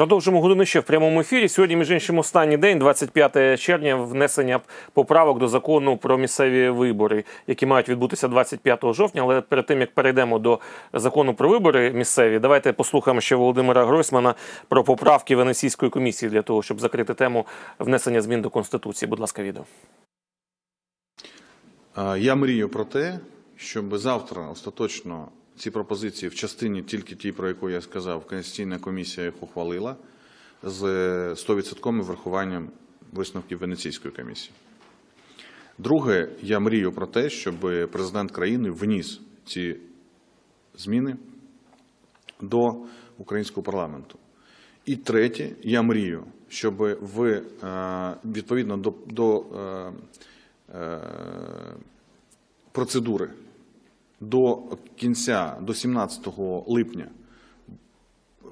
Продовжимо годину ще в прямому ефірі. Сьогодні, між іншим, останній день, 25 червня, внесення поправок до закону про місцеві вибори, які мають відбутися 25 жовтня. Але перед тим як перейдемо до закону про вибори місцеві, давайте послухаємо ще Володимира Гройсмана про поправки Венеційської комісії для того, щоб закрити тему внесення змін до конституції. Будь ласка, відео. Я мрію про те, щоб завтра остаточно ці пропозиції в частині тільки ті, про яку я сказав, Конституційна комісія їх ухвалила з 100% врахуванням висновків Венеційської комісії. Друге, я мрію про те, щоб президент країни вніс ці зміни до українського парламенту. І третє, я мрію, щоб ви е, відповідно до, до е, е, процедури до кінця, до 17 липня,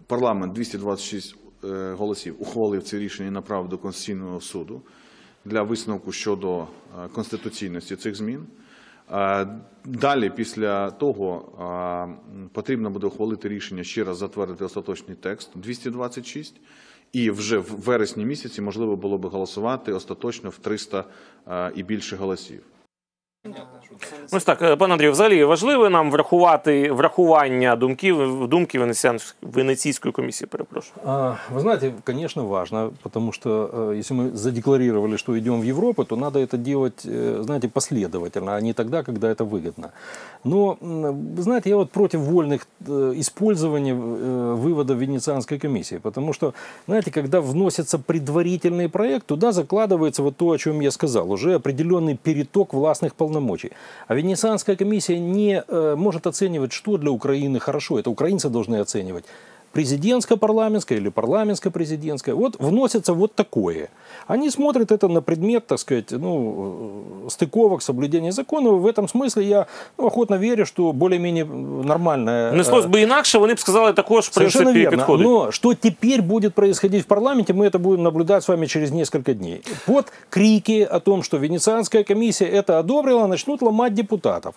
парламент 226 е, голосів ухвалив це рішення і направив до Конституційного суду для висновку щодо е, конституційності цих змін. Е, Далі, після того, потрібно буде ухвалити рішення ще раз затвердити остаточний текст 226, і вже в вересні місяці можливо було би голосувати остаточно в 300 е, і більше голосів. Ось так, е, пане Андрію, взагалі важливо нам врахувати врахування думків думки Венеціан- Венеційської комісії. Перепрошую. А, Вы знаете, конечно, важно, потому что э, если мы задекларировали, что идем в Европу, то надо это делать, э, знаете, последовательно, а не тогда, когда это выгодно. Но, м, вы знаете, я вот против вольных э, использования э, вывода Венецианской комиссии, потому что, знаете, когда вносится предварительный проект, туда закладывается вот то, о чем я сказал, уже определенный переток властных полномочий. А Венецианская комиссия не э, может оценивать, что для Украины хорошо, это украинцы должны оценивать президентско-парламентская или парламентско-президентская. Вот вносится вот такое. Они смотрят это на предмет, так сказать, ну, э, стыковок, соблюдения закона. В этом смысле я ну, охотно верю, что более-менее нормальная... Неслось э, би інакше, вони б сказали також в Совершенно принципі верно. підходить. Но что теперь будет происходить в парламенте, мы это будем наблюдать с вами через несколько дней. Под крики о том, что Венецианская комиссия это одобрила, начнут ломать депутатов.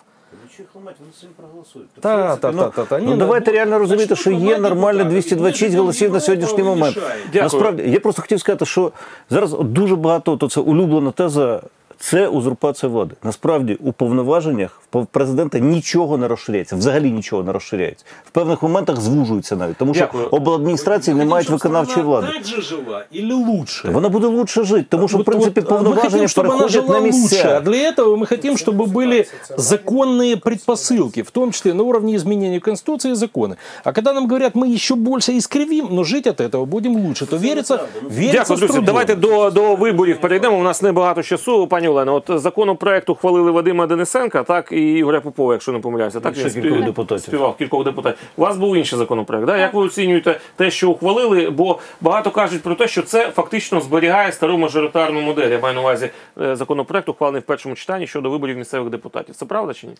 Та, та, та, та, та. Ні, Ну, давайте реально розуміти, що є нормально 226 голосів на сьогоднішній момент. Насправді, я просто хотів сказати, що зараз дуже багато, то це улюблена теза, це узурпація влади. Насправді у повноваженнях в президента нічого не розширяється, взагалі нічого не розширяється. В певних моментах звужується навіть, тому що Дякую. обладміністрації не мають виконавчої влади. Так же жила или лучше? Вона буде лучше жити, тому що в Вот- принципі вот, э, мы хотим, повноваження чтобы она переходять жила на лучше, а місця. для этого мы хотим, чтобы были законные предпосылки, в том числе на уровне изменения Конституции и законы. А когда нам говорят, мы еще больше искривим, но жить от этого будем лучше, то верится, верится Дякую, с друзі. трудом. Давайте до, до виборів перейдемо. У нас небагато часу, пані Олено. От законопроект ухвалили Вадима Денисенка, так і Ігоря Попова, якщо не помиляюся. Так ще я кількох спів- депутатів. співав кількох депутатів. У вас був інший законопроект. Да? Як ви оцінюєте те, що ухвалили? Бо багато кажуть про те, що це фактично зберігає стару мажоритарну модель. Я маю на увазі е, законопроект, ухвалений в першому читанні щодо виборів місцевих депутатів. Це правда чи ні?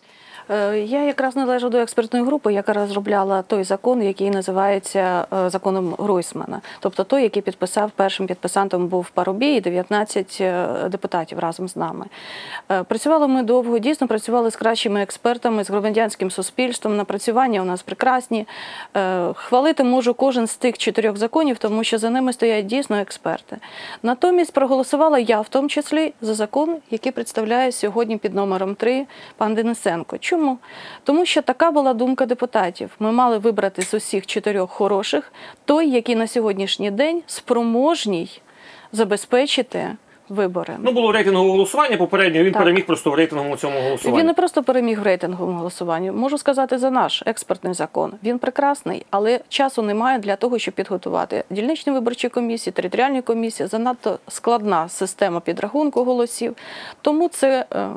Е, Я якраз належу до експертної групи, яка розробляла той закон, який називається е, законом Гройсмана. Тобто той, який підписав першим підписантом був Парубій і 19 е, депутатів разом з нами. Е, Працювали ми довго, дійсно працювали з кращими експертами, з громадянським суспільством. Напрацювання у нас прекрасні. Е, Хвалити можу кожен з тих чотирьох законів, тому що за ними стоять дійсно експерти. Натомість проголосувала я, в тому числі, за закон, який представляє сьогодні під номером 3 пан Денисенко. Чому? Тому що така була думка депутатів. Ми мали вибрати з усіх чотирьох хороших той, який на сьогоднішній день спроможній забезпечити вибори. Ну було рейтингове голосування попередньо. Він Так. переміг просто в рейтинговому цьому голосуванні. Він не просто переміг в рейтинговому голосуванні. Можу сказати за наш експертний закон. Він прекрасний, але часу немає для того, щоб підготувати дільничні виборчі комісії, територіальні комісії. Занадто складна система підрахунку голосів. Тому це, е,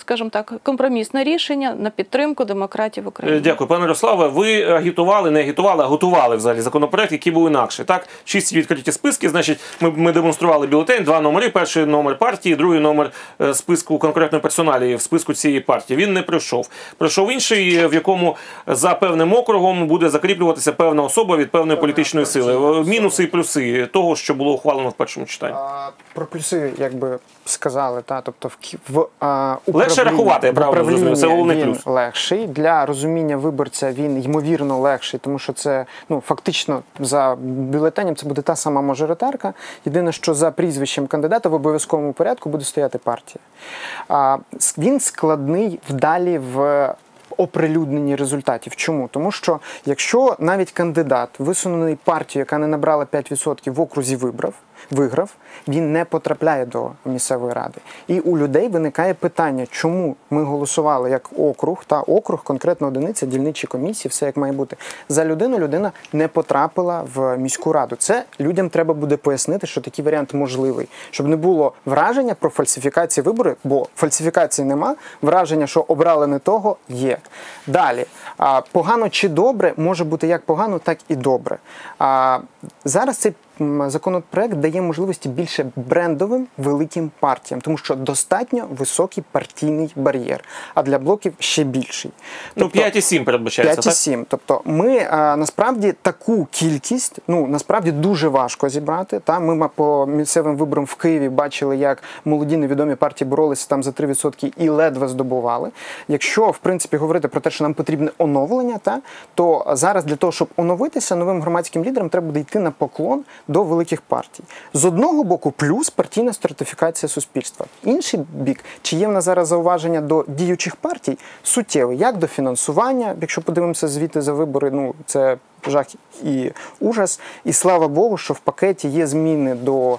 скажімо так, компромісне рішення на підтримку демократів Е, України. Дякую, пане Ярославе. Ви агітували, не агітували, а готували взагалі законопроект, який був інакший. Так, шість відкриті списки. Значить, ми, ми демонстрували бюлетень, два номери. Перший номер партії, другий номер е, списку конкретної персоналі в списку цієї партії. Він не пройшов. Пройшов інший, е, в якому за певним округом буде закріплюватися певна особа від певної політичної сили. Мінуси і плюси того, що було ухвалено в першому читанні. А, Про плюси, як би сказали, та тобто в, Ки- в а, Україні легше рахувати, я правильно розумію. це головний він плюс. легший. Для розуміння виборця він ймовірно легший, тому що це ну фактично за бюлетенем це буде та сама мажоритарка. Єдине, що за прізвищем кандидата в обов'язковому порядку буде стояти партія. А, він складний вдалі в оприлюдненні результатів. Чому? Тому що якщо навіть кандидат, висунений партією, яка не набрала 5% в окрузі вибрав, виграв, він не потрапляє до місцевої ради. І у людей виникає питання, чому ми голосували як округ, та округ, конкретно одиниця, дільничі комісії, все як має бути. За людину людина не потрапила в міську раду. Це людям треба буде пояснити, що такий варіант можливий, щоб не було враження про фальсифікації виборів, бо фальсифікації нема. Враження, що обрали не того, є. Далі погано чи добре може бути як погано, так і добре. Зараз цей законопроект дає можливості більше брендовим великим партіям, тому що достатньо високий партійний бар'єр, а для блоків ще більший. Тобто, Ну, 5,7 передбачається, так? Тобто ми а, насправді таку кількість, ну насправді дуже важко зібрати. Та ми по місцевим виборам в Києві бачили, як молоді невідомі партії боролися там за 3% і ледве здобували. Якщо в принципі говорити про те, що нам потрібне оновлення, та то зараз для того, щоб оновитися новим громадським лідерам, треба буде йти на поклон до великих партій. З одного боку, плюс партійна стратифікація суспільства. Інший бік, чи є в нас зараз зауваження до діючих партій, суттєво як до фінансування, якщо подивимося звіти за вибори, ну це жах і ужас. І слава Богу, що в пакеті є зміни до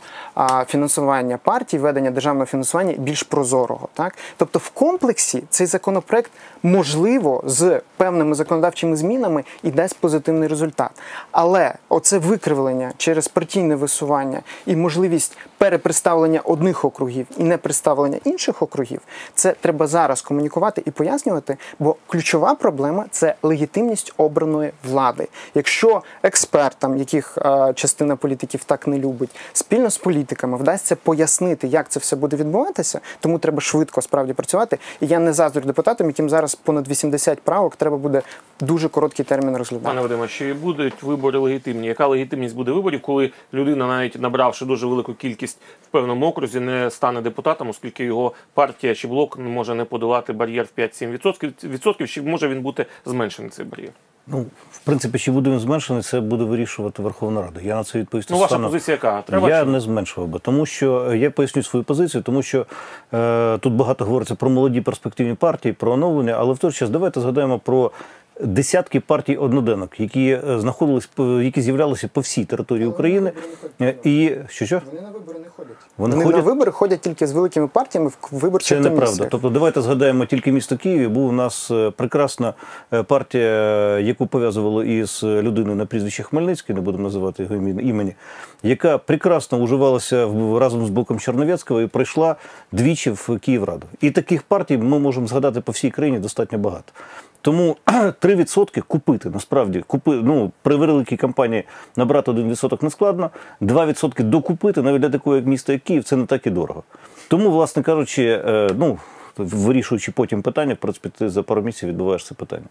фінансування партій, ведення державного фінансування більш прозорого. Так? Тобто, в комплексі цей законопроект можливо з певними законодавчими змінами і дасть позитивний результат. Але оце викривлення через партійне висування і можливість перепредставлення одних округів і не представлення інших округів, це треба зараз комунікувати і пояснювати, бо ключова проблема це легітимність обраної влади. Якщо експертам, яких е, частина політиків так не любить, спільно з політиками вдасться пояснити, як це все буде відбуватися, тому треба швидко справді працювати. І я не заздрю депутатам, яким зараз понад 80 правок треба буде дуже короткий термін розглядати. Пане Вадиме, чи будуть вибори легітимні? Яка легітимність буде виборів, коли людина, навіть набравши дуже велику кількість в певному окрузі, не стане депутатом, оскільки його партія чи блок може не подолати бар'єр в 5-7%, відсотків, чи може він бути зменшений цей бар'єр? Ну, в принципі, чи буде він зменшений, це буде вирішувати Верховна Рада. Я на це відповісти Ну, ваша стану- позиція яка? Треба я чи не зменшував би, тому що е, я поясню свою позицію, тому що е, тут багато говориться про молоді перспективні партії, про оновлення, але в той час давайте згадаємо про. Десятки партій одноденок, які е, знаходились по- які з'являлися по всій території України, Е, і що що Вони на вибори не ходять. Вони Вони, ходять? на вибори ходять тільки з великими партіями в виборчих Це неправда. Тобто, давайте згадаємо тільки місто Києві. Був у нас е, прекрасна партія, яку пов'язували із людиною на прізвище Хмельницький, не будемо називати його імені- яка прекрасно уживалася в- разом з блоком Черновецького і прийшла двічі в Київраду. І таких партій ми можемо згадати по всій країні достатньо багато. Тому 3% купити насправді купи, ну, при великій кампанії набрати 1% не складно, 2% докупити навіть для такого як міста, як Київ, це не так і дорого. Тому, власне кажучи, е, ну Вирішуючи потім питання, в принципі, ти за пару місяців відбуваєш це питання.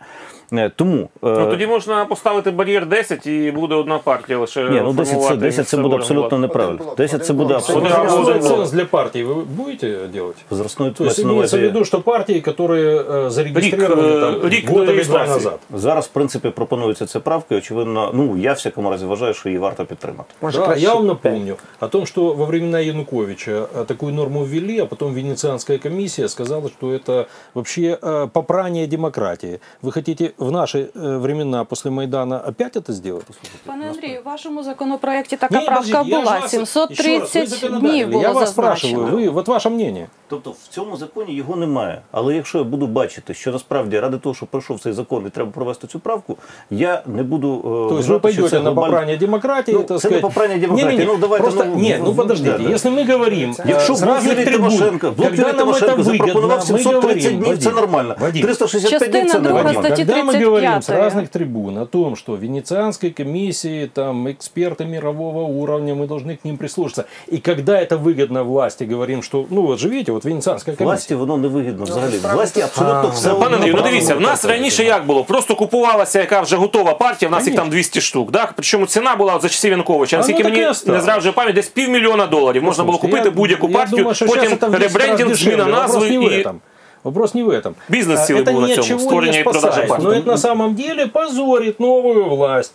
Е, Тому е, Ну тоді можна поставити бар'єр 10 і буде одна партія лише. ні, ну 10 це, формувати 10 це місцеву буде орган абсолютно влади. неправильно. блок, 10 це один буде блок. абсолютно Один блок. Возрастной Один ценз для партии вы будете делать? возрастної То есть мається на имеется в увазі- виду, что партии, которые э, зарегистрированы Рик, э, там, рик год или два регистрации. назад. Зараз, в принципі, пропонується ця правка, і очевидно, ну я в всякому разі вважаю, що її варто підтримати. Може, Да, краще я вам п'ять. напомню о том, что во времена Януковича э, такую норму ввели, а потом Венецианская комиссия сказала, что это вообще э, попрание демократии. Вы хотите в наши э, времена после Майдана опять это сделать? Пане Андрію, в вашому законопроекті така Не, правка подождите, я же була. вас- еще раз, вы 730 законодатель, днів було Я вас зазначено. спрашиваю, вы, вот ваше мнение. Тобто в цьому законі його немає. Але якщо я буду бачити, що насправді ради того, щоб пройшов цей закон і треба провести цю правку, я не буду. е, То есть вы вважати, що пойдете це на глобально- попрание демократии, Ну, так это не сказать. попрание демократии. Не-не-не, Ну, давайте, просто, ну, нет, ну ну, подождите, да, да. если мы говорим Якщо э, с блок разных Юлії трибун, Тимошенко, блок когда Юлії нам это Тимошенко выгодно, запропонував мы 730 говорим, днів, це Вадим, нормально. Вадим, 365 днів це Частина друга нормально. статті Когда мы говорим с 35. разных трибун о том, что Венецианской комиссии, там, эксперты мирового уровня, мы должны к ним прислушаться. И когда это выгодно власти, говорим, что, ну вот же видите, вот Венецианская комиссия. Власті воно не вигідно взагалі. Власті абсолютно все. Пане Андрію, ну одно дивіться, в право нас не раніше як було? Просто купувалася яка вже готова партія, в нас їх там 200 штук. Так? Причому ціна була за часів Януковича. А, ну, Наскільки так і мені осталось. не зраджує пам'ять, десь півмільйона доларів. Можна було Слушайте, купити я- будь-яку я партію, думаю, что потім сейчас это в 10 раз ребрендинг, дешевле. зміна Вопрос назви не в і. этом. Вопрос не в этом. Бизнес А, силы это был на ни от цьому, чего створення не і продажа спасает. партій. Но это на самом деле позорит новую власть.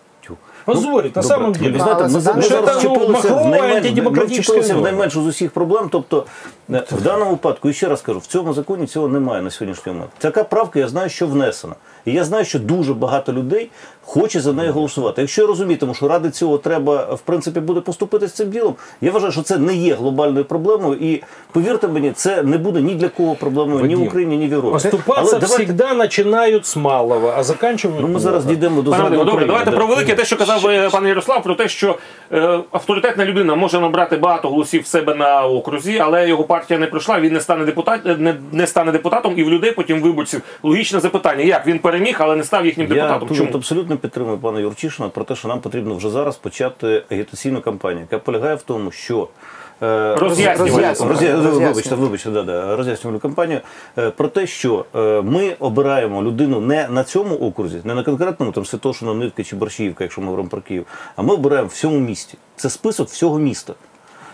Позорит, на Добре. самом деле. Ви знаєте, ми, ну, вчепилися в найменшу з усіх проблем. Тобто, е, в даному випадку, і ще раз кажу, в цьому законі цього немає на сьогоднішній момент. Така правка, я знаю, що внесена. І я знаю, що дуже багато людей хоче за неї голосувати. Якщо я розумітиму, що ради цього треба, в принципі, буде поступити з цим ділом, я вважаю, що це не є глобальною проблемою. І повірте мені, це не буде ні для кого проблемою ні в Україні, ні в Європі. Поступаться давайте- всегда начинают с малого, а заканчивают ну, ми зараз дійдемо до Пане добре, давайте да. про велике те, що казав е, пан Ярослав, про те, що е, авторитетна людина може набрати багато голосів в себе на окрузі, але його партія не пройшла, він не стане депутат, е, не, не стане депутатом, і в людей потім виборців логічне запитання: як він переміг, але не став їхнім Я депутатом? тут Чому? абсолютно підтримую пана Юрчишина про те, що нам потрібно вже зараз почати агітаційну кампанію, яка полягає в тому, що е, Вибачте, вибачте, да, да, роз'яснювальну кампанію е, про те, що е, ми обираємо людину не на цьому окрузі, не на конкретному там Святошина, Нивки чи Борщівка, якщо ми говоримо про Київ, а ми обираємо в всьому місті. Це список всього міста.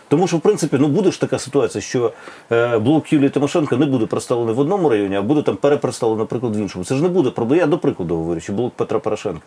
Тому що, в принципі, ну буде ж така ситуація, що е, блок Юлії Тимошенко не буде представлений в одному районі, а буде там перепредставлений, наприклад, в іншому. Це ж не буде проблема. Я до прикладу говорю, що блок Петра Порошенка.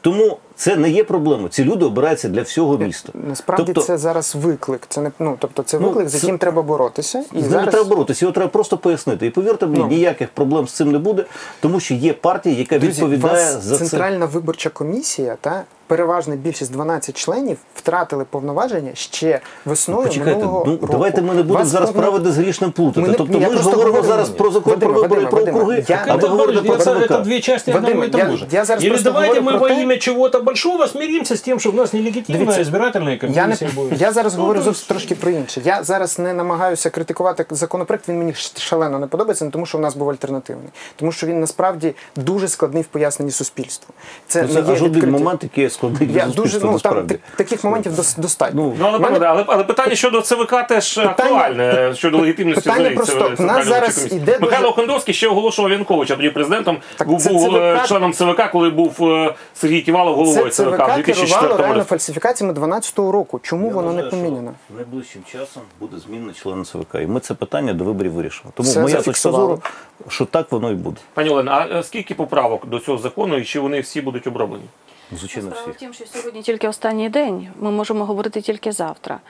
Тому це не є проблемою. Ці люди обираються для всього міста. Насправді тобто, це зараз виклик. Це не ну, тобто це Ну, виклик, з це- треба боротися. І з ними зараз треба боротися, його треба просто пояснити. І повірте мені, Ну. ніяких проблем з цим не буде, тому що є партія, яка Друзі, відповідає вас за це. центральна виборча комісія та переважна більшість 12 членів втратили повноваження ще весною Почекайте, минулого ну року. давайте ми не будемо Вас зараз повно- правити з грішним плутати. Ми не- тобто ні, я ми ж просто говоримо говорю, зараз ні. про закон Вадиме, про вибори і про Вадиме, округи, я- а ви Это, говорите про это, ЦВК. это две части одного Вадиме, и того я- же. я зараз Или просто давайте говорю мы про во те- имя чего-то большого смиримся с тем, что у нас нелегитимная Дивіться, избирательная Я, не, комиссия будет. я зараз Ну, говорю то зовсім трошки про інше. Я зараз не намагаюся критикувати законопроект. Він мені ш- шалено не подобається, не тому що у нас був альтернативний, тому що він насправді дуже складний в поясненні суспільству. Це, Ну, не Це є аж один відкриті- момент, який є складний для Я дуже ну там таких моментів дос- достатньо. Ну, Ну, але, Мене- але, але питання щодо ЦВК теж актуальне щодо легітимності питання просто, в нас зараз іде Михайло Охендовський ще оголошував Януковича тоді президентом. Так був був ЦВК е, членом ЦВК, коли був е, Сергій Ківалов головою Це ЦВК в 2004 керувало реально фальсифікаціями 12-го року. Чому Я воно не поміняно? Найближчим часом буде зміна члена ЦВК. І ми це питання до виборів вирішимо. Тому моя точка зору, що так воно і буде. Пані Олена, а е, скільки поправок до цього закону і чи вони всі будуть оброблені? Звичайно, Справа всі. в тім, що сьогодні тільки останній день. Ми можемо говорити тільки завтра.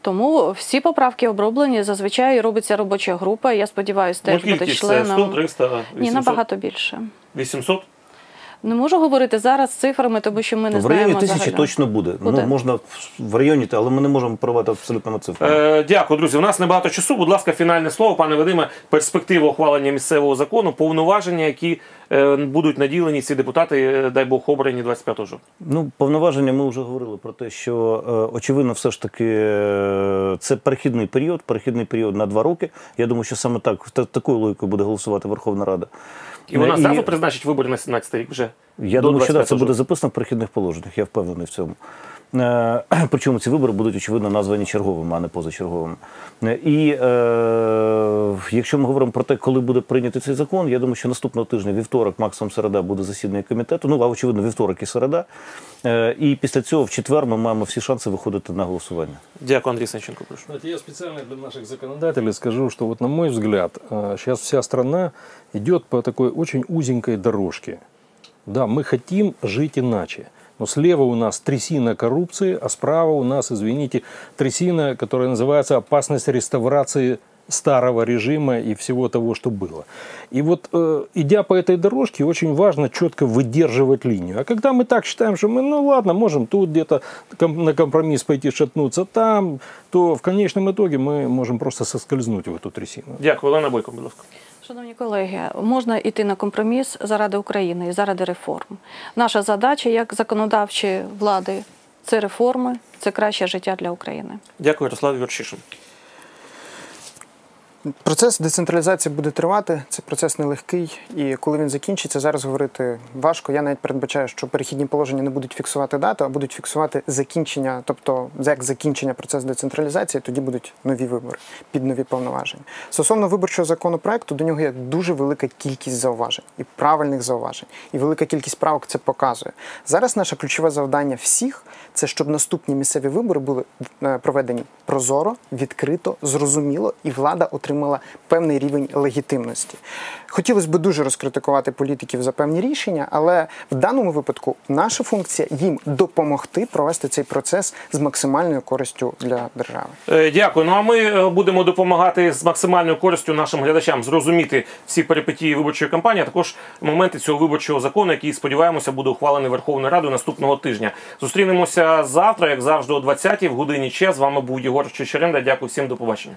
Тому всі поправки оброблені. Зазвичай робиться робоча група. Я сподіваюся, Ну, теж буде кількість це членом. 100, 300, 800? Ні, набагато більше. 800? Не можу говорити зараз цифрами, тому що ми не в районі тисячі загально. точно буде. Буде. Ну можна в районі, але ми не можемо провати абсолютно цифрами. Е, дякую, друзі. У нас небагато часу. Будь ласка, фінальне слово, пане Вадиме, перспектива ухвалення місцевого закону, повноваження, які е, будуть наділені ці депутати, е, дай Бог, обрані 25 жовтня. Ну, повноваження ми вже говорили про те, що е, очевидно, все ж таки е, це перехідний період, перехідний період на два роки. Я думаю, що саме так та- такою логікою буде голосувати Верховна Рада. І вона і... зразу призначить вибори на 17 рік вже. Я до думаю, що так, це буде записано в перехідних положеннях, я впевнений в цьому. Е, Причому ці вибори будуть, очевидно, названі черговими, а не позачерговими. Е, І е, якщо ми говоримо про те, коли буде прийнятий цей закон, я думаю, що наступного тижня, вівторок, максимум середа, буде засідання комітету. Ну, а очевидно, вівторок і середа. Е, І після цього в четвер ми маємо всі шанси виходити на голосування. Дякую, Андрій Санченко, прошу. Знаете, я специально для наших законодателей скажу, что вот на мой взгляд, сейчас вся страна идет по такой очень узенькой дорожке. Да, мы хотим жить иначе. Но слева у нас трясина коррупции, а справа у нас, извините, трясина, которая называется опасность реставрации старого режима и всего того, что было. И вот, э, идя по этой дорожке, очень важно четко выдерживать линию. А когда мы так считаем, что мы, ну ладно, можем тут где-то на компромисс пойти шатнуться там, то в конечном итоге мы можем просто соскользнуть в эту трясину. Дякую, Олена Бойко, будь. Шановні колеги, можна йти на компроміс заради України і заради реформ. Наша задача як законодавчої влади це реформи, це краще життя для України. Дякую, Ярослав Юрчишин. Процес децентралізації буде тривати. Це процес нелегкий, і коли він закінчиться, зараз говорити важко. Я навіть передбачаю, що перехідні положення не будуть фіксувати дату, а будуть фіксувати закінчення, тобто як закінчення процесу децентралізації, тоді будуть нові вибори під нові повноваження. Стосовно виборчого законопроекту, до нього є дуже велика кількість зауважень і правильних зауважень, і велика кількість правок це показує. Зараз наше ключове завдання всіх це щоб наступні місцеві вибори були е, проведені прозоро, відкрито, зрозуміло, і влада отримала отримала певний рівень легітимності. Хотілося б дуже розкритикувати політиків за певні рішення, але в даному випадку наша функція їм допомогти провести цей процес з максимальною користю для держави. Е, Дякую. Ну а ми е, будемо допомагати з максимальною користю нашим глядачам зрозуміти всі перипетії виборчої кампанії, а також моменти цього виборчого закону, який сподіваємося буде ухвалений Верховною Радою наступного тижня. Зустрінемося завтра, як завжди, о 20-й в годині. Че з вами був Єгор Чечеренда. Дякую всім до побачення.